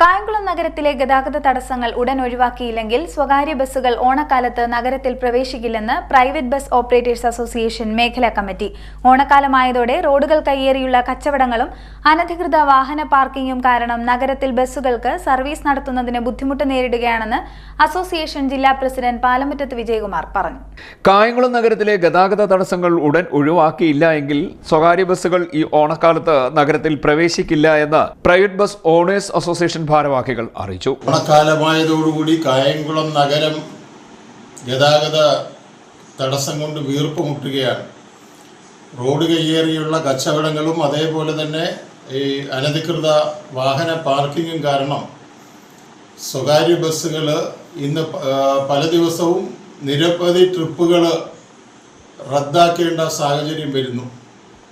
കായംകുളം നഗരത്തിലെ ഗതാഗത തടസ്സങ്ങൾ ഉടൻ ഒഴിവാക്കിയില്ലെങ്കിൽ സ്വകാര്യ ബസ്സുകൾ ഓണക്കാലത്ത് നഗരത്തിൽ പ്രവേശിക്കില്ലെന്ന് പ്രൈവറ്റ് ബസ് ഓപ്പറേറ്റേഴ്സ് അസോസിയേഷൻ മേഖലാ കമ്മിറ്റി. ഓണക്കാലമായതോടെ റോഡുകൾ കയ്യേറിയുള്ള കച്ചവടങ്ങളും അനധികൃത വാഹന പാർക്കിംഗും കാരണം നഗരത്തിൽ ബസ്സുകൾക്ക് സർവീസ് നടത്തുന്നതിന് ബുദ്ധിമുട്ട് നേരിടുകയാണെന്ന് അസോസിയേഷൻ ജില്ലാ പ്രസിഡന്റ് പാലമുറ്റത്ത് വിജയകുമാർ പറഞ്ഞു. കായംകുളം നഗരത്തിലെ ഗതാഗത തടസ്സങ്ങൾ ഉടൻ ഒഴിവാക്കിയില്ല എങ്കിൽ സ്വകാര്യ ബസ്സുകൾ ഈ ഓണക്കാലത്ത് നഗരത്തിൽ പ്രവേശിക്കില്ല എന്ന് പ്രൈവറ്റ് ബസ് ഓണേഴ്സ് അസോസിയേഷൻ ഭാരവാഹികൾ അറിയിച്ചു ഓണക്കാലമായതോടുകൂടി കായംകുളം നഗരം ഗതാഗത തടസ്സം കൊണ്ട് വീർപ്പ് മുട്ടുകയാണ്. റോഡ് കയ്യേറിയുള്ള കച്ചവടങ്ങളും അതേപോലെ തന്നെ ഈ അനധികൃത വാഹന പാർക്കിങ്ങും കാരണം സ്വകാര്യ ബസ്സുകൾ ഇന്ന് പല ദിവസവും നിരവധി ട്രിപ്പുകൾ റദ്ദാക്കേണ്ട സാഹചര്യം വരുന്നു.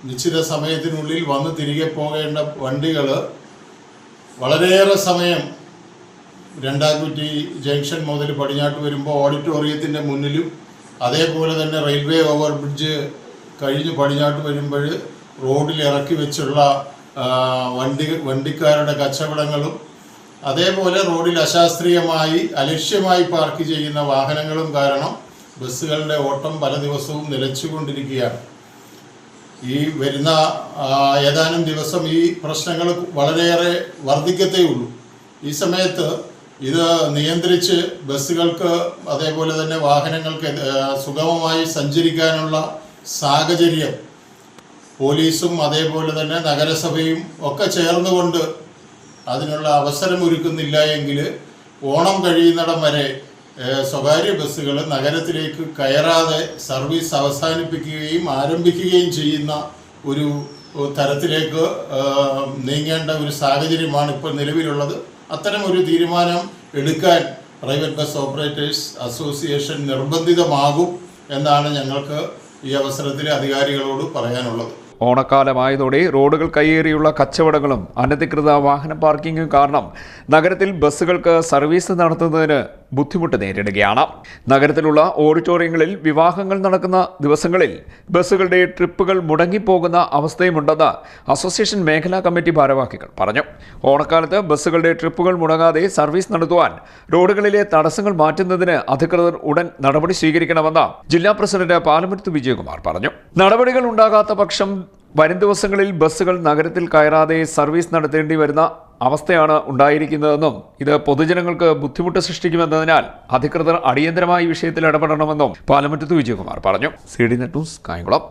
നിശ്ചിത സമയത്തിനുള്ളിൽ വന്ന് തിരികെ പോകേണ്ട വണ്ടികൾ വളരെയേറെ സമയം രണ്ടാംകുറ്റി ജംഗ്ഷൻ മുതൽ പടിഞ്ഞാട്ട് വരുമ്പോൾ ഓഡിറ്റോറിയത്തിന്റെ മുന്നിലും അതേപോലെ തന്നെ റെയിൽവേ ഓവർ ബ്രിഡ്ജ് കഴിഞ്ഞ് പടിഞ്ഞാട്ട് വരുമ്പോൾ റോഡിൽ ഇറക്കി വെച്ചുള്ള വണ്ടി വണ്ടിക്കാരുടെ കച്ചവടങ്ങളും അതേപോലെ റോഡിൽ അശാസ്ത്രീയമായി അലക്ഷ്യമായി പാർക്ക് ചെയ്യുന്ന വാഹനങ്ങളും കാരണം ബസ്സുകളുടെ ഓട്ടം പല ദിവസവും നിലച്ചുകൊണ്ടിരിക്കുകയാണ്. ഈ വരുന്ന ഏതാനും ദിവസം ഈ പ്രശ്നങ്ങൾ വളരെയേറെ വർദ്ധിക്കത്തേ ഉള്ളൂ ഈ സമയത്ത് ഇത് നിയന്ത്രിച്ച് ബസ്സുകൾക്ക് അതേപോലെ തന്നെ വാഹനങ്ങൾക്ക് സുഗമമായി സഞ്ചരിക്കാനുള്ള സാഹചര്യം പോലീസും അതേപോലെ തന്നെ നഗരസഭയും ഒക്കെ ചേർന്നുകൊണ്ട് അതിനുള്ള അവസരം ഒരുക്കുന്നില്ല എങ്കിൽ ഓണം കഴിയുന്നിടം വരെ സ്വകാര്യ ബസ്സുകൾ നഗരത്തിലേക്ക് കയറാതെ സർവീസ് അവസാനിപ്പിക്കുകയും ആരംഭിക്കുകയും ചെയ്യുന്ന ഒരു തരത്തിലേക്ക് നീങ്ങേണ്ട ഒരു സാഹചര്യമാണ് ഇപ്പോൾ നിലവിലുള്ളത്. അത്തരം ഒരു തീരുമാനം എടുക്കാൻ പ്രൈവറ്റ് ബസ് ഓപ്പറേറ്റേഴ്സ് അസോസിയേഷൻ നിർബന്ധിതമാകും എന്നാണ് ഞങ്ങൾക്ക് ഈ അവസരത്തിൽ അധികാരികളോട് പറയാനുള്ളത്. ഓണക്കാലമായതോടെ റോഡുകൾ കയ്യേറിയുള്ള കച്ചവടങ്ങളും അനധികൃത വാഹന പാർക്കിംഗും കാരണം നഗരത്തിൽ ബസ്സുകൾക്ക് സർവീസ് നടത്തുന്നതിന് ബുദ്ധിമുട്ട് നേരിടുകയാണ്. നഗരത്തിലുള്ള ഓഡിറ്റോറിയങ്ങളിൽ വിവാഹങ്ങൾ നടക്കുന്ന ദിവസങ്ങളിൽ ബസ്സുകളുടെ ട്രിപ്പുകൾ മുടങ്ങിപ്പോകുന്ന അവസ്ഥയുമുണ്ടെന്ന് അസോസിയേഷൻ മേഖലാ കമ്മിറ്റി ഭാരവാഹികൾ പറഞ്ഞു. ഓണക്കാലത്ത് ബസ്സുകളുടെ ട്രിപ്പുകൾ മുടങ്ങാതെ സർവീസ് നടത്തുവാൻ റോഡുകളിലെ തടസ്സങ്ങൾ മാറ്റുന്നതിന് അധികൃതർ ഉടൻ നടപടി സ്വീകരിക്കണമെന്ന് ജില്ലാ പ്രസിഡന്റ് പാലമരത്ത് വിജയകുമാർ പറഞ്ഞു. നടപടികൾ ഉണ്ടാകാത്ത പക്ഷം വരും ദിവസങ്ങളിൽ ബസ്സുകൾ നഗരത്തിൽ കയറാതെ സർവീസ് നടത്തേണ്ടി വരുന്ന അവസ്ഥയാണ് ഉണ്ടായിരിക്കുന്നതെന്നും ഇത് പൊതുജനങ്ങൾക്ക് ബുദ്ധിമുട്ട് സൃഷ്ടിക്കുമെന്നതിനാൽ അധികൃതർ അടിയന്തരമായി വിഷയത്തിൽ ഇടപെടണമെന്നും പാലമറ്റത്ത് വിജയകുമാർ പറഞ്ഞു. C D net news Kayamkulam.